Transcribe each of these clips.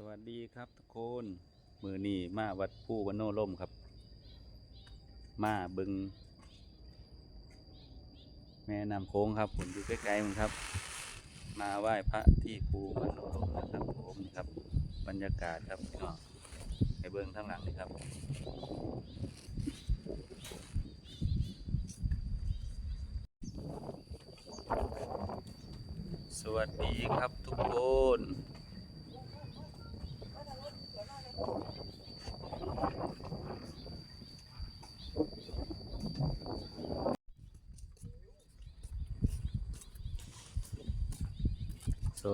สวัสดีครับทุกคนมือนี้มาวัดผู้วันโนล่มครับ มาบึง แม่น้ำโค้งครับผมอยู่ใกล้ๆมันครับ มาไหว้พระที่ภูวันโนล่มนะครับผมนี่ครับ บรรยากาศครับพี่น้องไปเบิ้งข้างหลังนี่ครับสวัสดีครับทุกคน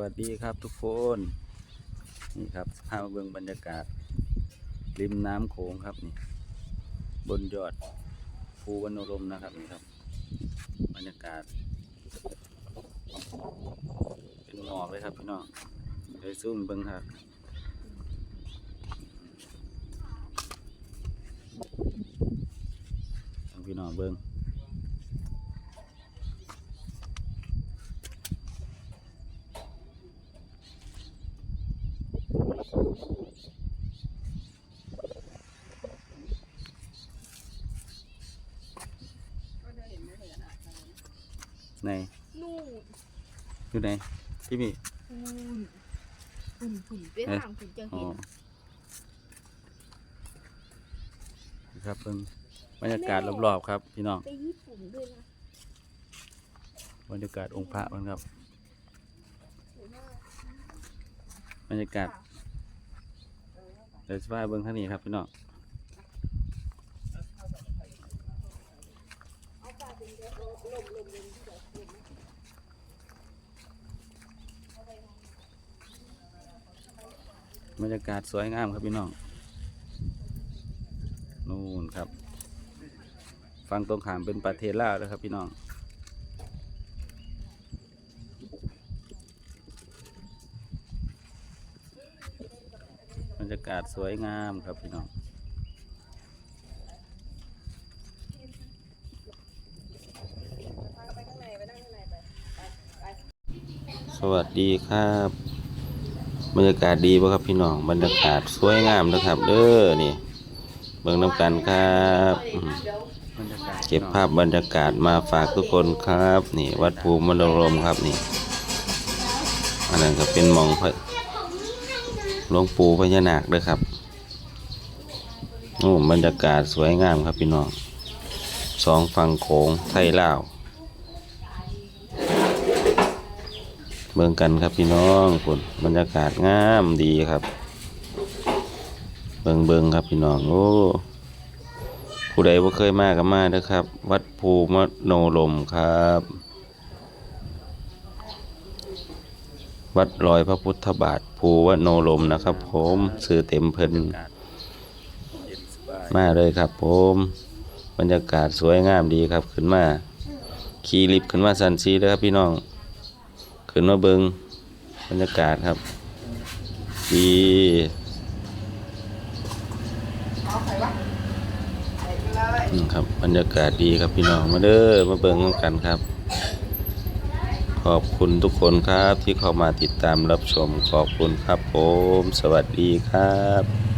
วัสดีครับทุกคน นี่ครับพามาเบิ่งบรรยากาศ ริมน้ำโขงครับนี่บนยอดภูวรรณรมนะครับนี่ครับ บรรยากาศ เป็นหมอกเลยครับพี่น้องไปซุ่มเบิ่งครับให้พี่น้องเบิ่ง ในนู่นอยู่ไหนที่มีฝุ่นฝุ่นฝุ่นไปเอ๊ะทางฝุ่นจะอ๋อเห็นครับเพิ่งบรรยากาศรอบๆครับพี่น้องไปญี่ปุ่นด้วยนะบรรยากาศองค์พระมันครับ บรรยากาศเดี๋ยวจะพาเบิ้งท่างนี้ครับพี่น้องลมลมลม บรรยากาศสวยงามครับพี่น้องนู่นครับฟังตรงขามเป็นประเทศลาวนะครับพี่น้องบรรยากาศสวยงามครับพี่น้องสวัสดีครับ บรรยากาศดีป่ะครับพี่น้องบรรยากาศสวยงามนะครับ เด้อนี่เบิ่งน้ำกันครับเก็บภาพบรรยากาศมาฝากทุกคนครับ นี่ วัดภูมิมโนรมครับนี่อันนั้นก็เป็นมองพระหลวงปู่พญานาคด้อครับโอ้บรรยากาศสวยงามครับพี่น้องสองฝั่งโขงไทยลาว เบิ่งกันครับพี่น้องคุณบรรยากาศงามดีครับ เบิ่งเบิ่งครับพี่น้องโอ้ผู้ใดบ่เคยมาก็มาเด้อครับ วัดภูมโนลมครับ วัดรอยพระพุทธบาทภูวโนลมนะครับ ผมสื่อเต็มเพิ่นมาเลยครับ ผม บรรยากาศสวยงามดีครับขึ้นมาขี่ลิฟต์ขึ้นมาสันซีเลยครับพี่น้อง ขึ้นมาเบิงบรรยากาศครับ ดีครับบรรยากาศดีครับพี่น้องมาเด้อมาเบิงกันครับ ขอบคุณทุกคนครับที่เข้ามาติดตามรับชมขอบคุณครับผม สวัสดีครับ